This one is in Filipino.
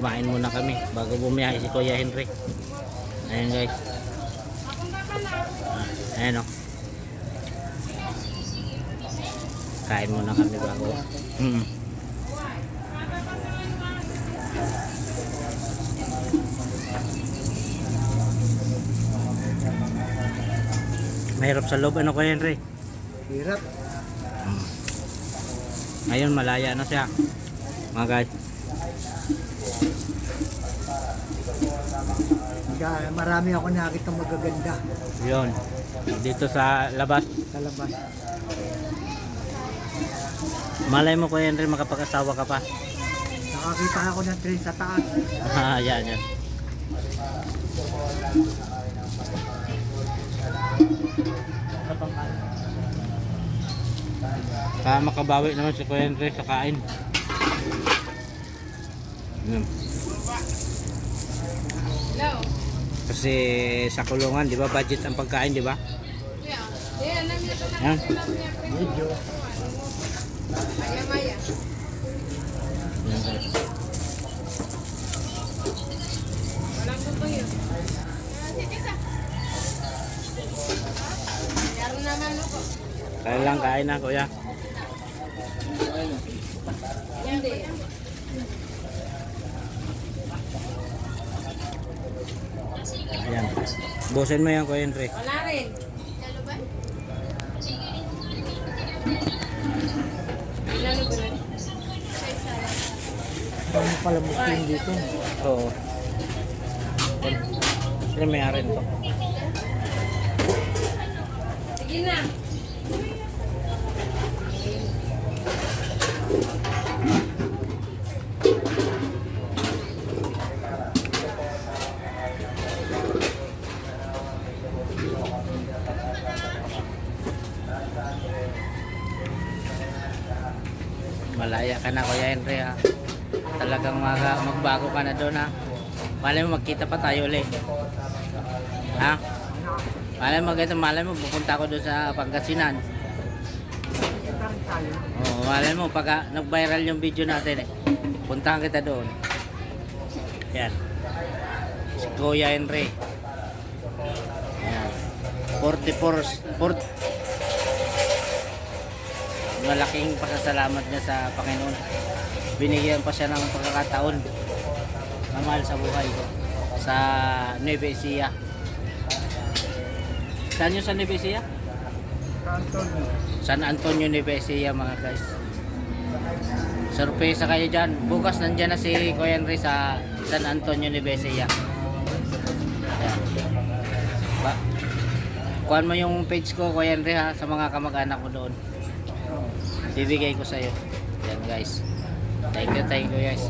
kumain muna kami bago bumiyahe si Kuya Henry. Ayan guys. Ayan o. Kain muna kami bago. Mm. Mahirap sa loob ano Kuya Henry? Hirap. Ngayon malaya na siya. Mga guys. Kaya marami ako nakita magaganda Yun. Dito sa labas. sa labas. Malay mo Kuya Henry makapag-asawa ka pa. Nakakita ako ng train sa taas. Ah, yan, yan. Kaya makabawi naman si Kuya Andre sa kain. Yan. Kasi sa kulungan, di ba, budget ang pagkain, di ba? Yan. Medyo. Yan, guys. Kaya lang kain na, kuya. Ayan. Busin mo yan, Kuya Henry. Wala rin. Ilalo ba rin? Dami pala muslim dito. Oo. Sila may arin to. Sige na. Malaya ka na, Kuya Henry, ha? Talagang mag magbago ka na doon, ha? Malay mo, magkita pa tayo ulit. Ha? Malay mo, ganito, malay mo, pupunta ako doon sa Pangasinan. Oo, malay mo, pagka nag-viral yung video natin, eh, puntahan kita doon. Yan. Si Kuya Henry. Yan. 44, 40, malaking pasasalamat niya sa Panginoon. Binigyan pa siya ng pagkakataon na mahal sa buhay sa Nueva Ecija. Saan yun sa Nueva Ecija? Kanton. San Antonio Nueva Ecija mga guys. Sorpresa kayo dyan. Bukas nandyan na si Kuya Henry sa San Antonio Nueva Ecija. Ba Kuhan mo yung page ko Kuya Henry ha sa mga kamag-anak ko doon. Bibigay ko sa iyo. Yan guys. Thank you, thank you guys.